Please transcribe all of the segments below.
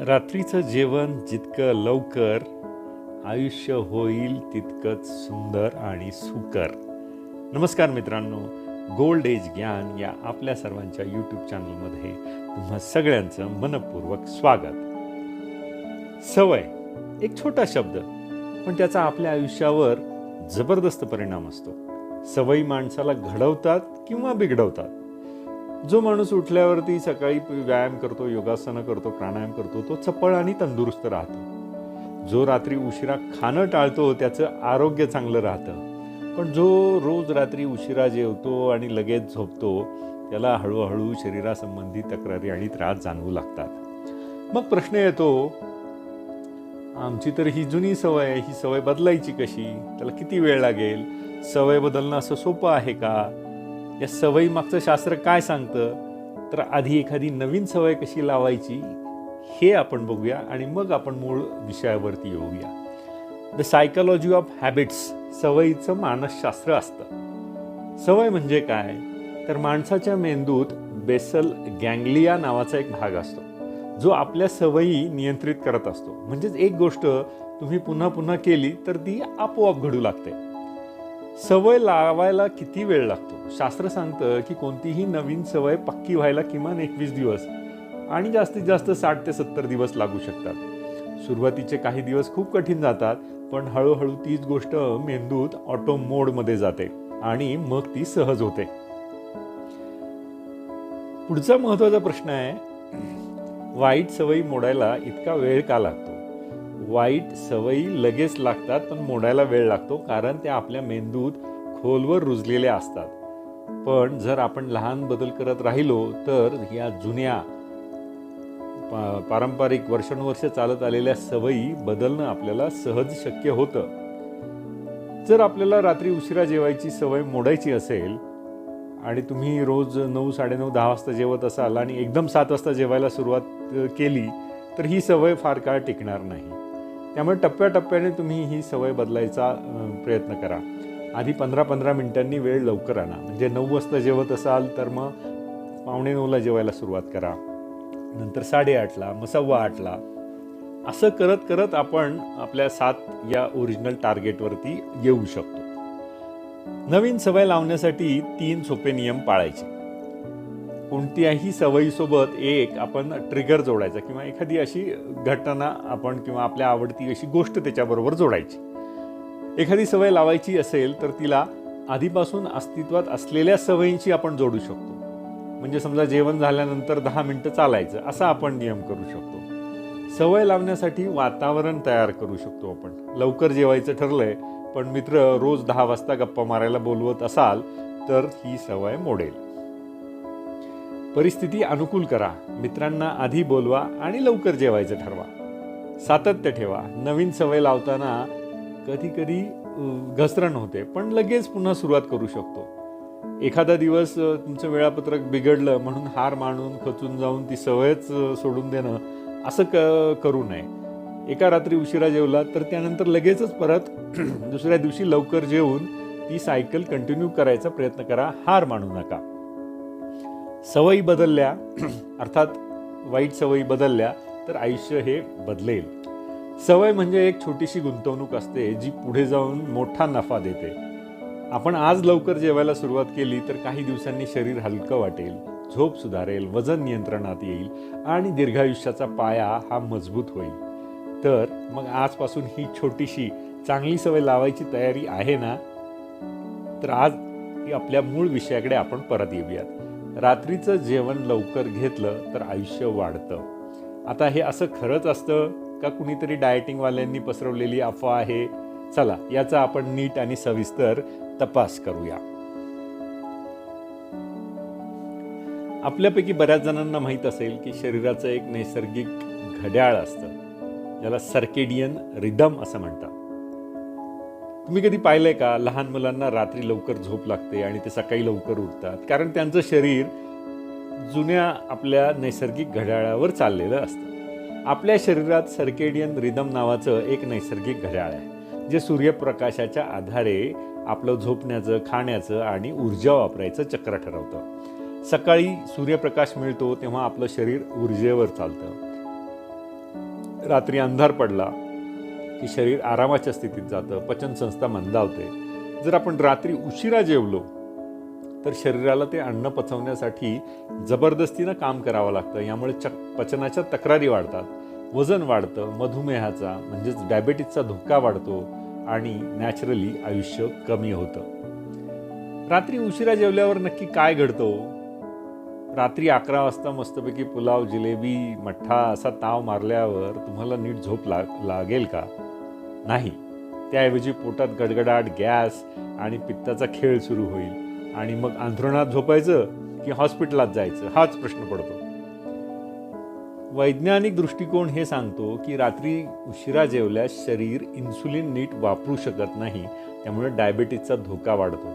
रात्रीचं जेवण जितकं लवकर आयुष्य होईल तितकंच सुंदर आणि सुकर. नमस्कार मित्रांनो गोल्ड एज ज्ञान या आपल्या सर्वांच्या यूट्यूब चॅनलमध्ये तुम्हा सगळ्यांचं मनपूर्वक स्वागत. सवय एक छोटा शब्द पण त्याचा आपल्या आयुष्यावर जबरदस्त परिणाम असतो. सवयी माणसाला घडवतात किंवा बिघडवतात. जो माणूस उठल्यावरती सकाळी व्यायाम करतो योगासनं करतो प्राणायाम करतो तो चपळ आणि तंदुरुस्त राहतो. जो रात्री उशिरा खाणं टाळतो त्याचं आरोग्य चांगलं राहतं. पण जो रोज रात्री उशिरा जेवतो आणि लगेच झोपतो त्याला हळूहळू शरीरासंबंधी तक्रारी आणि त्रास जाणवू लागतात. मग प्रश्न येतो आमची तर ही जुनी सवय आहे ही सवय बदलायची कशी? त्याला किती वेळ लागेल? सवय बदलणं असं सोपं आहे का? या सवयी मागचं शास्त्र काय सांगतं? तर आधी एखादी नवीन सवय कशी लावायची हे आपण बघूया आणि मग आपण मूळ विषयावरती येऊया. द सायकॉलॉजी ऑफ हॅबिट्स सवयीचं मानसशास्त्र असतं. सवय म्हणजे काय? तर माणसाच्या मेंदूत बेसल गँग्लिया नावाचा एक भाग असतो जो आपल्या सवयी नियंत्रित करत असतो. म्हणजेच एक गोष्ट तुम्ही पुन्हा पुन्हा केली तर ती आपोआप घडू लागते. सवय लावायला किती वेळ लागतो? शास्त्र सांगतं की कोणतीही नवीन सवय पक्की व्हायला किमान एकवीस दिवस आणि जास्तीत जास्त साठ ते सत्तर दिवस लागू शकतात. सुरुवातीचे काही दिवस खूप कठीण जातात पण हळूहळू तीच गोष्ट मेंदूत ऑटो मोडमध्ये जाते आणि मग ती सहज होते. पुढचा महत्त्वाचा प्रश्न आहे वाईट सवयी मोडायला इतका वेळ का लागतो? वाईट सवयी लगेच लागतात पण मोडायला वेळ लागतो कारण त्या आपल्या मेंदूत खोलवर रुजलेल्या असतात. पण जर आपण लहान बदल करत राहिलो तर या जुन्या पा पारंपरिक वर्षानुवर्ष चालत आलेल्या सवयी बदलणं आपल्याला सहज शक्य होतं. जर आपल्याला रात्री उशिरा जेवायची सवय मोडायची असेल आणि तुम्ही रोज नऊ साडेनऊ दहा वाजता जेवत असाल आणि एकदम सात वाजता जेवायला सुरुवात केली तर ही सवय फार काळ टिकणार नाही. त्यामुळे टप्प्याटप्प्याने तुम्ही ही सवय बदलायचा प्रयत्न करा. आधी पंधरा पंधरा मिनिटांनी वेळ लवकर आणा. म्हणजे नऊ वाजता जेवत असाल तर मग पावणे नऊला जेवायला सुरुवात करा. नंतर साडेआठला मग सव्वा आठला. असं करत करत आपण आपल्या सात या ओरिजिनल टार्गेटवरती येऊ शकतो. नवीन सवय लावण्यासाठी तीन सोपे नियम पाळायचे. कोणत्याही सवयीसोबत एक आपण ट्रिगर जोडायचा किंवा एखादी अशी घटना आपण किंवा आपल्या आवडती अशी गोष्ट त्याच्याबरोबर जोडायची. एखादी सवय लावायची असेल तर तिला आधीपासून अस्तित्वात असलेल्या सवयींशी आपण जोडू शकतो. म्हणजे समजा जेवण झाल्यानंतर दहा मिनटं चालायचं असा आपण नियम करू शकतो. सवय लावण्यासाठी वातावरण तयार करू शकतो आपण. लवकर जेवायचं ठरलंय पण मित्र रोज दहा वाजता गप्पा मारायला बोलवत असाल तर ही सवय मोडेल. परिस्थिती अनुकूल करा. मित्रांना आधी बोलवा आणि लवकर जेवायचं ठरवा. सातत्य ठेवा. नवीन सवय लावताना कधी कधी घसरण होते पण लगेच पुन्हा सुरुवात करू शकतो. एखादा दिवस तुमचं वेळापत्रक बिघडलं म्हणून हार मानून खचून जाऊन ती सवयच सोडून देणं असं क करू नये. एका रात्री उशिरा जेवला तर त्यानंतर लगेचच परत दुसऱ्या दिवशी लवकर जेवून ती सायकल कंटिन्यू करायचा प्रयत्न करा. हार मानू नका. सवयी बदलल्या अर्थात वाईट सवयी बदलल्या तर आयुष्य हे बदलेल. सवय म्हणजे एक छोटीशी गुंतवणूक असते जी पुढे जाऊन मोठा नफा देते. आपण आज लवकर जेवायला सुरुवात केली तर काही दिवसांनी शरीर हलकं वाटेल झोप सुधारेल वजन नियंत्रणात येईल आणि दीर्घायुष्याचा पाया हा मजबूत होईल. तर मग आजपासून ही छोटीशी चांगली सवय लावायची तयारी आहे ना? तर आज आपल्या मूळ विषयाकडे आपण परत येऊयात. रात्रीचं जेवण लवकर घेतलं तर आयुष्य वाढतं. आता हे असं खरंच असतं का कुणीतरी डायटिंगवाल्यांनी पसरवलेली अफवा आहे? चला याचा आपण नीट आणि सविस्तर तपास करूया. आपल्यापैकी बऱ्याच जणांना माहीत असेल की शरीराचं एक नैसर्गिक घड्याळ असतं ज्याला सर्केडियन रिदम असं म्हणतात. तुम्ही कधी पाहिलंय का? लहान मुलांना रात्री लवकर झोप लागते आणि ते सकाळी लवकर उठतात. कारण त्यांचं शरीर जुन्या आपल्या नैसर्गिक घड्याळावर चाललेलं असतं. आपल्या शरीरात सर्केडियन रिदम नावाचं एक नैसर्गिक घड्याळ आहे जे सूर्यप्रकाशाच्या आधारे आपलं झोपण्याचं खाण्याचं आणि ऊर्जा वापरायचं चक्र ठरवतं. सकाळी सूर्यप्रकाश मिळतो तेव्हा आपलं शरीर ऊर्जेवर चालतं. रात्री अंधार पडला की शरीर आरामाच्या स्थितीत जातं पचनसंस्था मंदावते. जर आपण रात्री उशिरा जेवलो तर शरीराला ते अन्न पचवण्यासाठी जबरदस्तीनं काम करावं लागतं. यामुळे चक पचनाच्या तक्रारी वाढतात. वजन वाढतं मधुमेहाचा म्हणजेच डायबेटीसचा धोका वाढतो आणि नॅचरली आयुष्य कमी होतं. रात्री उशिरा जेवल्यावर नक्की काय घडतं हो? रात्री अकरा वाजता मस्तपैकी पुलाव जिलेबी मठ्ठा असा ताव मारल्यावर तुम्हाला नीट झोप लाग लागेल का? नाही. त्याऐवजी पोटात गडगडाट गॅस आणि पित्ताचा खेळ सुरू होईल. आणि मग अंथरुणात झोपायचं की हॉस्पिटलात जायचं हाच प्रश्न पडतो. वैज्ञानिक दृष्टिकोन हे सांगतो की रात्री उशिरा जेवल्यास शरीर इन्सुलिन नीट वापरू शकत नाही त्यामुळे डायबेटीसचा धोका वाढतो.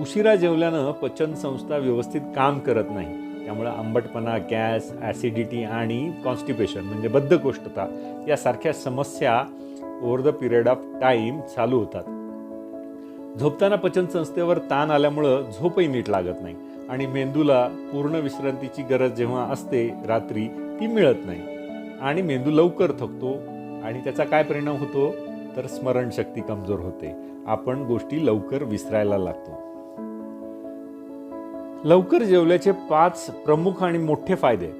उशिरा जेवल्यानं पचनसंस्था व्यवस्थित काम करत नाही त्यामुळे आंबटपणा गॅस ॲसिडिटी आणि कॉन्स्टिपेशन म्हणजे बद्धकोष्ठता यासारख्या समस्या over the period of time चालू होतात. झोपताना पचनसंस्थेवर ताण आल्यामुळं झोपही नीट लागत नाही आणि मेंदूला पूर्ण विश्रांतीची गरज जेव्हा असते रात्री ती मिळत नाही. आणि मेंदू लवकर थकतो आणि त्याचा काय परिणाम होतो? तर स्मरणशक्ती कमजोर होते. आपण गोष्टी लवकर विसरायला लागतो. लवकर जेवल्याचे पाच प्रमुख आणि मोठे फायदे आहेत.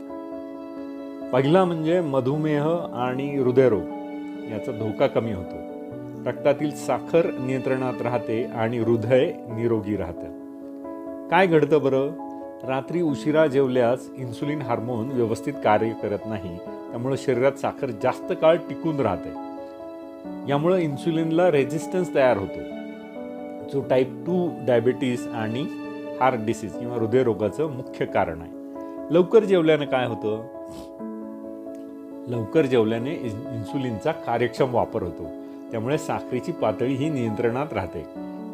पहिला म्हणजे मधुमेह आणि हृदयरोग. याचा धोका कमी होतो. रक्तातील साखर नियंत्रणात राहते आणि हृदय निरोगी राहतं. काय घडतं बरं? रात्री उशिरा जेवल्यास इन्सुलिन हार्मोन व्यवस्थित कार्य करत नाही त्यामुळे शरीरात साखर जास्त काळ टिकून राहते. यामुळं इन्सुलिनला रेझिस्टन्स तयार होतो. जो टाईप टू डायबिटीस आणि हार्ट डिसीज किंवा हृदयरोगाचं मुख्य कारण आहे. लवकर जेवल्यानं काय होतं? लवकर जेवल्याने इन्सुलिनचा कार्यक्षम वापर होतो. त्यामुळे साखरेची पातळी ही नियंत्रणात राहते.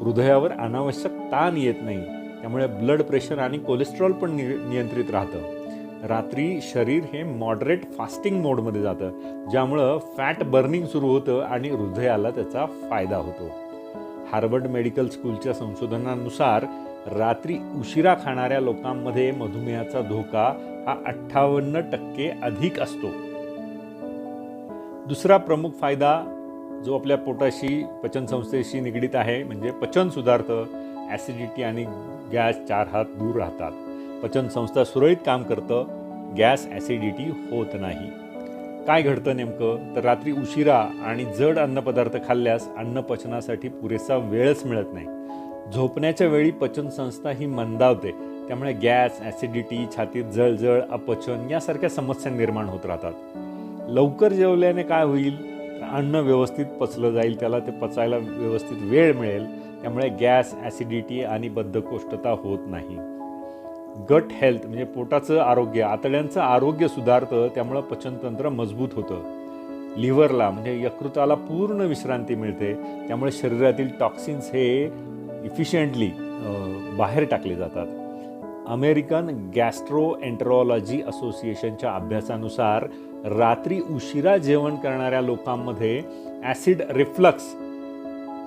हृदयावर अनावश्यक ताण येत नाही. त्यामुळे ब्लड प्रेशर आणि कोलेस्ट्रॉल पण नि नियंत्रित राहतं. रात्री शरीर हे मॉडरेट फास्टिंग मोडमध्ये जातं ज्यामुळं फॅट बर्निंग सुरू होतं आणि हृदयाला त्याचा फायदा होतो. हार्वर्ड मेडिकल स्कूलच्या संशोधनानुसार रात्री उशिरा खाणाऱ्या लोकांमध्ये मधुमेहाचा धोका हा अठ्ठावन्न टक्के अधिक असतो. दुसरा प्रमुख फायदा जो आपल्या पोटाशी पचनसंस्थेशी निगडीत आहे म्हणजे पचन सुधारतं ॲसिडिटी आणि गॅस चार हात दूर राहतात. पचनसंस्था सुरळीत काम करतं गॅस ॲसिडिटी होत नाही. काय घडतं नेमकं? तर रात्री उशिरा आणि जड अन्नपदार्थ खाल्ल्यास अन्न पचनासाठी पुरेसा वेळच मिळत नाही. झोपण्याच्या वेळी पचनसंस्था ही मंदावते. त्यामुळे गॅस ॲसिडिटी छातीत जळजळ अपचन यासारख्या समस्या निर्माण होत राहतात. लवकर जेवल्याने काय होईल? तर अन्न व्यवस्थित पचलं जाईल त्याला ते पचायला व्यवस्थित वेळ मिळेल. त्यामुळे गॅस ॲसिडिटी आणि बद्धकोष्ठता होत नाही. गट हेल्थ म्हणजे पोटाचं आरोग्य आतड्यांचं आरोग्य सुधारतं त्यामुळं पचनतंत्र मजबूत होतं. लिव्हरला म्हणजे यकृताला पूर्ण विश्रांती मिळते त्यामुळे शरीरातील टॉक्सिन्स हे इफिशियंटली बाहेर टाकले जातात. अमेरिकन गॅस्ट्रो एन्टरॉलॉजी असोसिएशनच्या अभ्यासानुसार रात्री उशिरा जेवण करणाऱ्या लोकांमध्ये ॲसिड रिफ्लक्स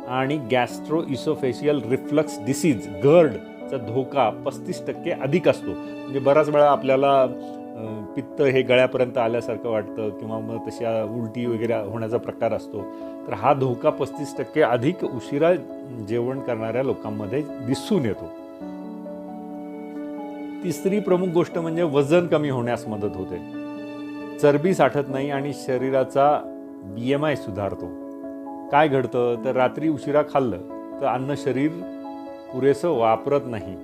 आणि गॅस्ट्रो इसोफेशियल रिफ्लक्स डिसीज गर्डचा धोका पस्तीस टक्के अधिक असतो. म्हणजे बराच वेळा आपल्याला पित्त हे गळ्यापर्यंत आल्यासारखं वाटतं किंवा मग तशा उलटी वगैरे होण्याचा प्रकार असतो. तर हा धोका पस्तीस टक्के अधिक उशिरा जेवण करणाऱ्या लोकांमध्ये दिसून येतो. तिसरी प्रमुख गोष्ट म्हणजे वजन कमी होण्यास मदत होते. चरबी साठत नाही आणि शरीराचा बी एम आय सुधारतो. काय घडतं? तर रात्री उशिरा खाल्लं तर अन्न शरीर पुरेसं वापरत नाही.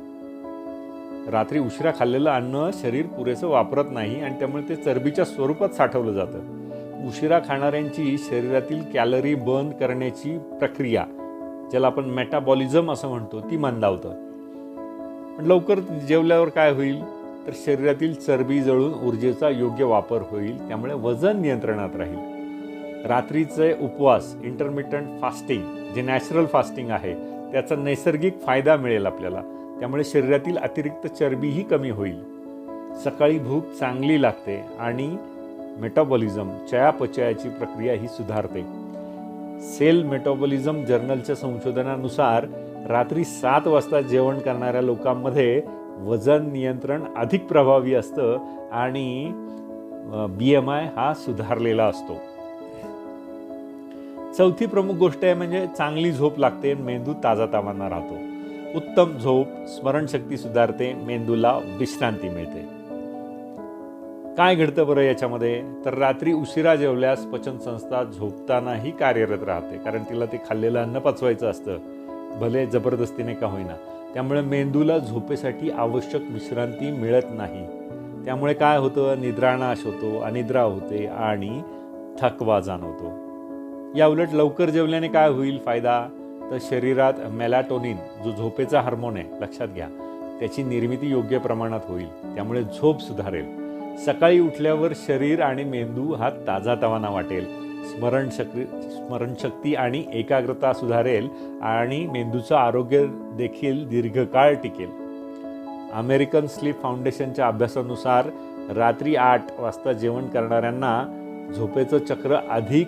रात्री उशिरा खाल्लेलं अन्न शरीर पुरेसं वापरत नाही आणि त्यामुळे ते चरबीच्या स्वरूपात साठवलं जातं. उशिरा खाणाऱ्यांची शरीरातील कॅलरी बर्न करण्याची प्रक्रिया ज्याला आपण मेटाबॉलिझम असं म्हणतो ती मंदावतं. पण लवकर जेवल्यावर काय होईल? तर शरीरातील चरबी जळून ऊर्जेचा योग्य वापर होईल त्यामुळे वजन नियंत्रणात राहील. रात्रीचे उपवास इंटरमिटंट फास्टिंग जे नॅचरल फास्टिंग आहे त्याचा नैसर्गिक फायदा मिळेल आपल्याला. त्यामुळे शरीरातील अतिरिक्त चरबीही कमी होईल. सकाळी भूक चांगली लागते आणि मेटाबॉलिझम चयापचयाची प्रक्रिया ही सुधारते. सेल मेटाबॉलिझम जर्नलच्या संशोधनानुसार रात्री सात वाजता जेवण करणाऱ्या लोकांमध्ये वजन नियंत्रण अधिक प्रभावी असतं आणि बी एम आय हा सुधारलेला असतो. चौथी प्रमुख गोष्ट आहे म्हणजे चांगली झोप लागते मेंदू ताजा तावाना राहतो. उत्तम झोप स्मरणशक्ती सुधारते मेंदूला विश्रांती मिळते. काय घडतं बरं याच्यामध्ये? तर रात्री उशिरा जेवल्यास पचन संस्था झोपतानाही कार्यरत राहते कारण तिला ते खाल्लेलं अन्न पचवायचं असतं. भले जबरदस्तीने का होईना. त्यामुळे मेंदूला झोपेसाठी आवश्यक विश्रांती मिळत नाही. त्यामुळे काय होतं? निद्रानाश होतो अनिद्रा होते आणि थकवा जाणवतो. या उलट लवकर जेवल्याने काय होईल फायदा? तर शरीरात मेलॅटोनिन जो झोपेचा हार्मोन आहे लक्षात घ्या त्याची निर्मिती योग्य प्रमाणात होईल. त्यामुळे झोप सुधारेल. सकाळी उठल्यावर शरीर आणि मेंदू हा ताजा तवाना वाटेल. स्मरणशक्ती स्मरणशक्ती आणि एकाग्रता सुधारेल आणि मेंदूचं आरोग्य देखील दीर्घकाळ टिकेल. अमेरिकन स्लीप फाउंडेशनच्या अभ्यासानुसार रात्री आठ वाजता जेवण करणाऱ्यांना झोपेचं चक्र अधिक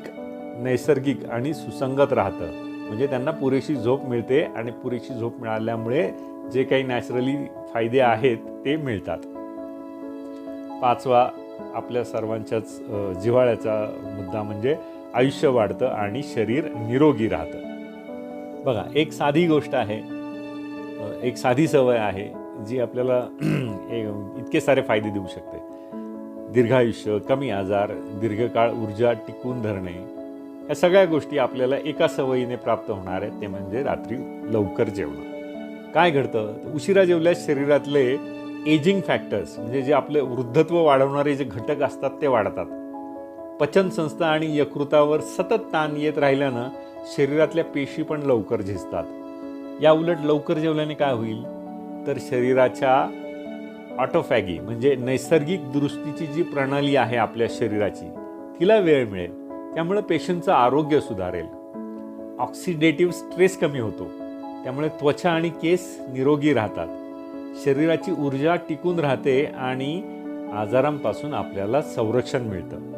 नैसर्गिक आणि सुसंगत राहतं. म्हणजे त्यांना पुरेशी झोप मिळते आणि पुरेशी झोप मिळाल्यामुळे जे काही नॅचरली फायदे आहेत ते मिळतात. पाचवा आपल्या सर्वांच्याच जिव्हाळ्याचा मुद्दा म्हणजे आयुष्य वाढतं आणि शरीर निरोगी राहतं. बघा एक साधी गोष्ट आहे एक साधी सवय आहे जी आपल्याला इतके सारे फायदे देऊ शकते. दीर्घायुष्य कमी आजार दीर्घकाळ ऊर्जा टिकून धरणे या सगळ्या गोष्टी आपल्याला एका सवयीने प्राप्त होणार आहेत ते म्हणजे रात्री लवकर जेवणं. काय घडतं? उशिरा जेवल्यास शरीरातले एजिंग फॅक्टर्स म्हणजे जे आपले वृद्धत्व वाढवणारे जे घटक असतात ते वाढतात. पचनसंस्था आणि यकृतावर सतत ताण येत राहिल्यानं शरीरातल्या पेशी पण लवकर झिजतात. या उलट लवकर जेवल्याने काय होईल? तर शरीराच्या ऑटोफॅगी म्हणजे नैसर्गिक दुरुस्तीची जी प्रणाली आहे आपल्या शरीराची तिला वेळ मिळेल. त्यामुळे पेशंटचं आरोग्य सुधारेल. ऑक्सिडेटिव्ह स्ट्रेस कमी होतो. त्यामुळे त्वचा आणि केस निरोगी राहतात. शरीराची ऊर्जा टिकून राहते आणि आजारांपासून आपल्याला संरक्षण मिळतं.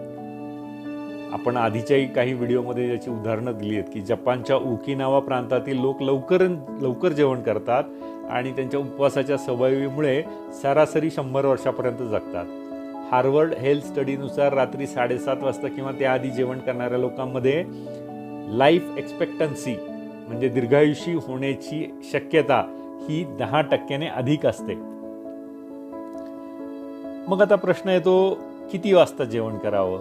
आपण आधीच्याही काही व्हिडिओमध्ये याची उदाहरणं दिली आहेत की जपानच्या ओकिनावा प्रांतातील लोक लवकर लवकर जेवण करतात आणि त्यांच्या उपवासाच्या सवयीमुळे सरासरी शंभर वर्षापर्यंत जगतात. हार्वर्ड हेल्थ स्टडीनुसार रात्री साडेसात वाजता किंवा त्याआधी जेवण करणाऱ्या लोकांमध्ये लाईफ एक्सपेक्टन्सी म्हणजे दीर्घायुषी होण्याची शक्यता ही दहा टक्क्याने अधिक असते. मग आता प्रश्न येतो किती वाजता जेवण करावं?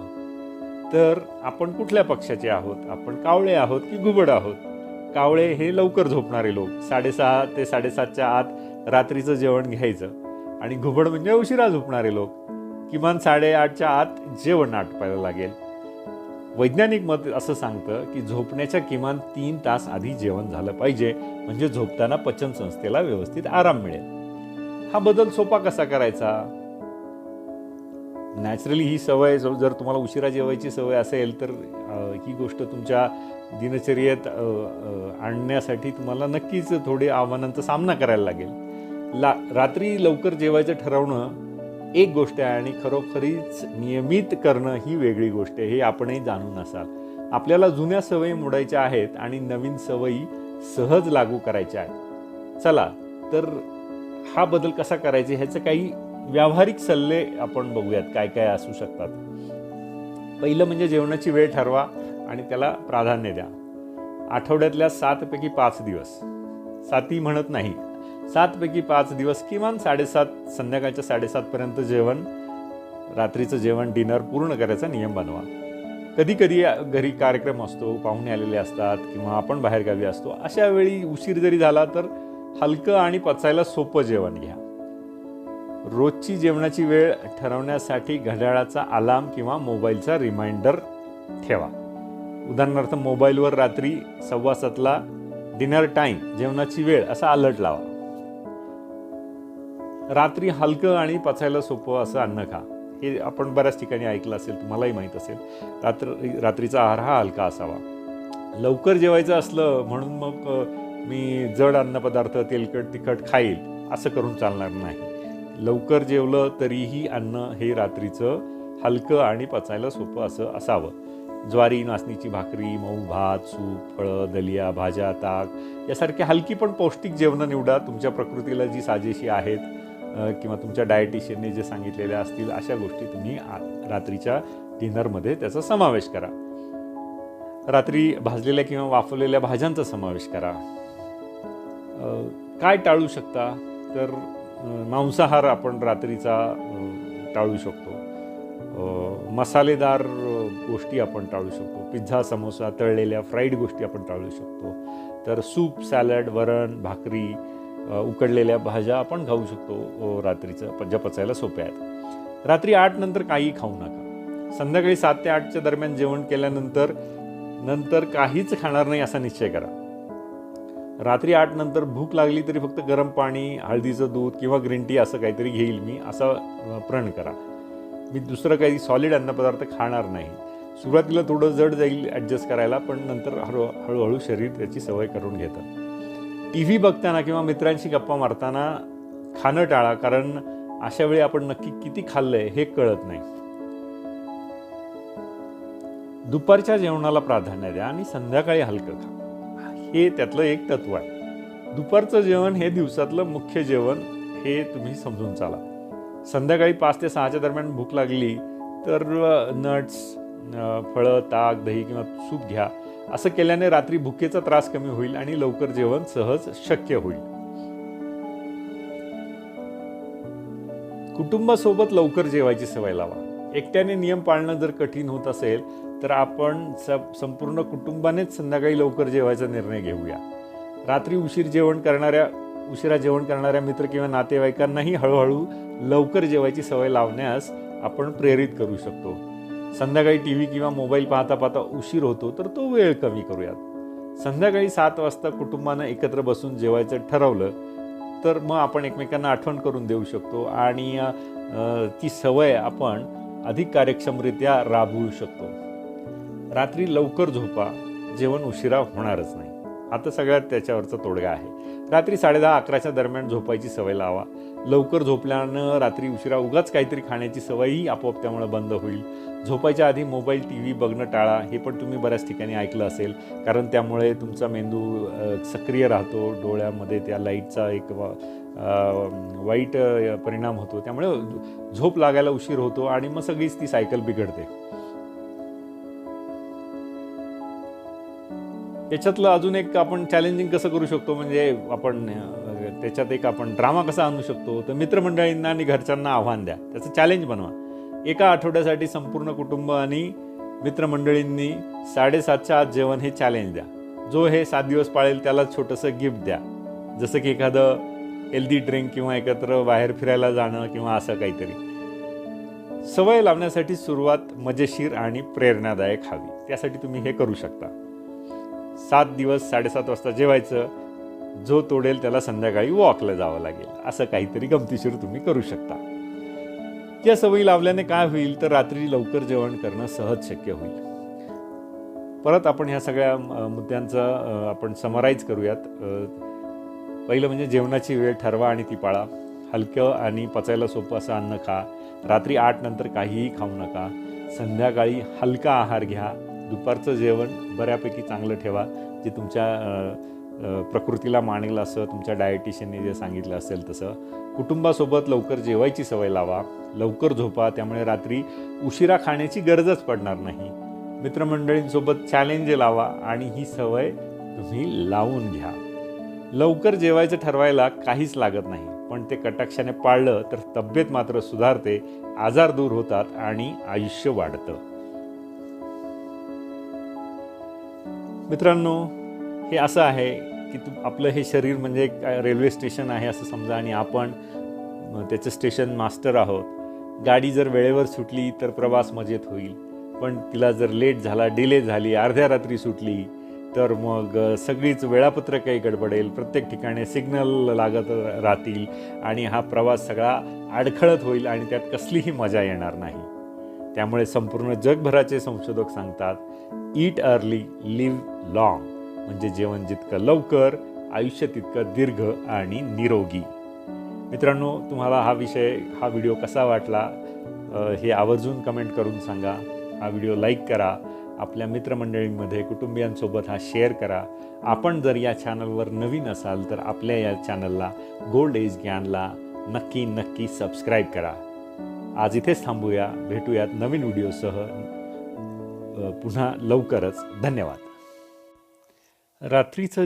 तर आपण कुठल्या पक्षाचे आहोत? आपण कावळे आहोत की घुबड आहोत? कावळे हे लवकर झोपणारे लोक. साडेसहा ते साडेसातच्या आत रात्रीचं जेवण घ्यायचं. आणि घुबड म्हणजे उशिरा झोपणारे लोक. किमान साडेआठच्या आत जेवण आटपायला लागेल. वैज्ञानिक मत असं सांगतं की झोपण्याच्या किमान तीन तास आधी जेवण झालं पाहिजे म्हणजे झोपताना पचनसंस्थेला व्यवस्थित आराम मिळेल. हा बदल सोपा कसा करायचा? नॅचरली ही सवय जर तुम्हाला उशिरा जेवायची सवय असेल तर ही गोष्ट तुमच्या दिनचर्येत आणण्यासाठी तुम्हाला नक्कीच थोडे आव्हानांचा सामना करायला लागेल. ला रात्री लवकर जेवायचं ठरवणं एक गोष्ट आहे आणि खरोखरीच नियमित करणं ही वेगळी गोष्ट आहे हे आपणही जाणून असाल. आपल्याला जुन्या सवयी मोडायच्या आहेत आणि नवीन सवयी सहज लागू करायच्या आहेत. चला तर हा बदल कसा करायचा ह्याचं काही व्यावहारिक सल्ले आपण बघूयात काय काय असू शकतात. पहिलं म्हणजे जेवणाची वेळ ठरवा आणि त्याला प्राधान्य द्या. आठवड्यातल्या सातपैकी पाच दिवस. साती म्हणत नाही. सातपैकी पाच दिवस किमान साडेसात संध्याकाळच्या साडेसातपर्यंत जेवण रात्रीचं जेवण डिनर पूर्ण करायचा नियम बनवा. कधी कधी घरी कार्यक्रम असतो पाहुणे आलेले असतात किंवा आपण बाहेरगावी असतो अशा वेळी उशीर जरी झाला तर हलकं आणि पचायला सोपं जेवण घ्या. रोजची जेवणाची वेळ ठरवण्यासाठी घड्याळाचा अलार्म किंवा मोबाईलचा रिमाइंडर ठेवा. उदाहरणार्थ मोबाईलवर रात्री सव्वा सातला डिनर टाईम जेवणाची वेळ असा अलर्ट लावा. रात्री हलकं आणि पचायला सोपं असं अन्न खा. हे आपण बऱ्याच ठिकाणी ऐकलं असेल तुम्हालाही माहीत असेल. रात्र रात्रीचा आहार हा हलका असावा. लवकर जेवायचं असलं म्हणून मग मी जड अन्नपदार्थ तेलकट तिखट खाईल असं करून चालणार नाही. लवकर जेवलं तरीही अन्न हे रात्रीचं हलकं आणि पचायला सोपं असं असावं. ज्वारी नाचणीची भाकरी मऊ भात सूप फळं दलिया भाज्या ताक यासारख्या हलकी पण पौष्टिक जेवणं निवडा. तुमच्या प्रकृतीला जी साजेशी आहेत किंवा तुमच्या डायटिशियनने जे सांगितलेल्या असतील अशा गोष्टी तुम्ही आ रात्रीच्या डिनरमध्ये त्याचा समावेश करा. रात्री भाजलेल्या किंवा वाफवलेल्या भाज्यांचा समावेश करा. काय टाळू शकता? तर मांसाहार आपण रात्रीचा टाळू शकतो. मसालेदार गोष्टी आपण टाळू शकतो. पिझ्झा समोसा तळलेल्या फ्राईड गोष्टी आपण टाळू शकतो. तर सूप सॅलड वरण भाकरी उकडलेल्या भाज्या आपण खाऊ शकतो रात्रीचं. ज्या पचायला सोप्या आहेत. रात्री आठ नंतर काही खाऊ नका. संध्याकाळी सात ते आठच्या दरम्यान जेवण केल्यानंतर नंतर काहीच खाणार नाही असा निश्चय करा. रात्री आठ नंतर भूक लागली तरी फक्त गरम पाणी हळदीचं दूध किंवा ग्रीन टी असं काहीतरी घेईल मी असं प्रण करा. मी दुसरं काही सॉलिड अन्नपदार्थ खाणार नाही. सुरुवातीला थोडं जड जाईल ॲडजस्ट करायला पण नंतर हळू हळूहळू शरीर त्याची सवय करून घेतं. टी व्ही बघताना किंवा मित्रांशी गप्पा मारताना खाणं टाळा कारण अशा वेळी आपण नक्की किती खाल्लंय हे कळत नाही. दुपारच्या जेवणाला प्राधान्य द्या आणि संध्याकाळी हलकं खा. हे त्यातलं एक तत्व आहे. दुपारचं जेवण हे दिवसातलं मुख्य जेवण हे तुम्ही समजून चाला. संध्याकाळी पाच ते सहाच्या दरम्यान भूक लागली तर नट्स फळं ताक दही किंवा सूप घ्या. असं केल्याने रात्री भुकेचा त्रास कमी होईल आणि लवकर जेवण सहज शक्य होईल. कुटुंबासोबत लवकर जेवायची सवय लावा. एकट्याने नियम पाळणं जर कठीण होत असेल तर आपण संपूर्ण कुटुंबानेच संध्याकाळी लवकर जेवायचा निर्णय घेऊया. रात्री उशीर जेवण करणाऱ्या उशिरा जेवण करणाऱ्या मित्र किंवा नातेवाईकांनाही हळूहळू लवकर जेवायची सवय लावण्यास आपण प्रेरित करू शकतो. संध्याकाळी टी व्ही किंवा मोबाईल पाहता पाहता उशीर होतो तर तो वेळ कमी करूयात. संध्याकाळी सात वाजता कुटुंबानं एकत्र बसून जेवायचं ठरवलं तर मग आपण एकमेकांना आठवण करून देऊ शकतो आणि ती सवय आपण अधिक कार्यक्षमरित्या राबवू शकतो. रात्री लवकर झोपा जेवण उशिरा होणारच नाही. आता सगळ्यात त्याच्यावरचा तोडगा आहे. रात्री साडेदहा अकराच्या दरम्यान झोपायची सवय लावा. लवकर झोपल्यानं रात्री उशिरा उगाच काहीतरी खाण्याची सवयही आपोआप त्यामुळे बंद होईल. झोपायच्या आधी मोबाईल टी व्ही बघणं टाळा. हे पण तुम्ही बऱ्याच ठिकाणी ऐकलं असेल. कारण त्यामुळे तुमचा मेंदू सक्रिय राहतो. डोळ्यामध्ये त्या लाईटचा एक वाईट परिणाम होतो. त्यामुळे झोप लागायला उशीर होतो आणि मग सगळीच ती सायकल बिघडते. याच्यातलं अजून एक आपण चॅलेंजिंग कसं करू शकतो? म्हणजे आपण त्याच्यात एक आपण ड्रामा कसा आणू शकतो? तर मित्रमंडळींना आणि घरच्यांना आव्हान द्या. त्याचं चॅलेंज बनवा. एका आठवड्यासाठी संपूर्ण कुटुंब आणि मित्रमंडळींनी साडेसातच्या आत जेवण हे चॅलेंज द्या. जो हे सात दिवस पाळेल त्याला छोटंसं गिफ्ट द्या. जसं की एखादं हेल्दी ड्रिंक किंवा एकत्र बाहेर फिरायला जाणं किंवा असं काहीतरी. सवय लावण्यासाठी सुरुवात मजेशीर आणि प्रेरणादायक हवी. त्यासाठी तुम्ही हे करू शकता. सात दिवस साडेसात वाजता जेवायचं. जो तोडेल त्याला संध्याकाळी वॉकला जावं लागेल. असं काहीतरी गमतीशीर तुम्ही करू शकता. या सवयी लावल्याने काय होईल? तर रात्री लवकर जेवण करणं सहज शक्य होईल. परत आपण ह्या सगळ्या मुद्द्यांचा मुद्द्यांचं आपण समराईज करूयात. पहिलं म्हणजे जेवणाची वेळ ठरवा आणि ती पाळा. हलकं आणि पचायला सोपं असं अन्न खा. रात्री आठ नंतर काहीही खाऊ नका. संध्याकाळी हलका आहार घ्या. दुपारचं जेवण बऱ्यापैकी चांगलं ठेवा. जे तुमच्या प्रकृतीला मानेल असं तुमच्या डायटिशियनने जे सांगितलं असेल तसं. कुटुंबासोबत लवकर जेवायची सवय लावा. लवकर झोपा. त्यामुळे रात्री उशिरा खाण्याची गरजच पडणार नाही. मित्रमंडळींसोबत चॅलेंज लावा आणि ही सवय तुम्ही लावून घ्या. लवकर जेवायचं ठरवायला काहीच लागत नाही. पण ते कटाक्षाने पाळलं तर तब्येत मात्र सुधारते आजार दूर होतात आणि आयुष्य वाढतं. मित्रांनो हे असं आहे की तू आपलं हे शरीर म्हणजे एक रेल्वे स्टेशन आहे असं समजा आणि आपण त्याचं स्टेशन मास्टर आहोत. गाडी जर वेळेवर सुटली तर प्रवास मजेत होईल. पण तिला जर लेट झाला डिले झाली अर्ध्या रात्री सुटली तर मग सगळीच वेळापत्रकही काही गडबडेल प्रत्येक ठिकाणी सिग्नल लागत राहतील आणि हा प्रवास सगळा अडखळत होईल आणि त्यात कसलीही मजा येणार नाही. त्यामुळे संपूर्ण जगभराचे संशोधक सांगतात ईट अर्ली लिव्ह लॉंग म्हणजे जेवण जितकं लवकर आयुष्य तितकं दीर्घ आणि निरोगी. मित्रांनो तुम्हाला हा विषय हा व्हिडिओ कसा वाटला हे आवर्जून कमेंट करून सांगा. हा व्हिडिओ लाईक करा. आपल्या मित्रमंडळींमध्ये कुटुंबियांसोबत हा शेअर करा. आपण जर या चॅनलवर नवीन असाल तर आपल्या या चॅनलला गोल्ड एज ज्ञानला नक्की नक्की सबस्क्राईब करा. आज इथेच थांबूया. भेटूयात नवीन व्हिडिओसह. पुन्हा लवकरच. धन्यवाद. रात्रीचं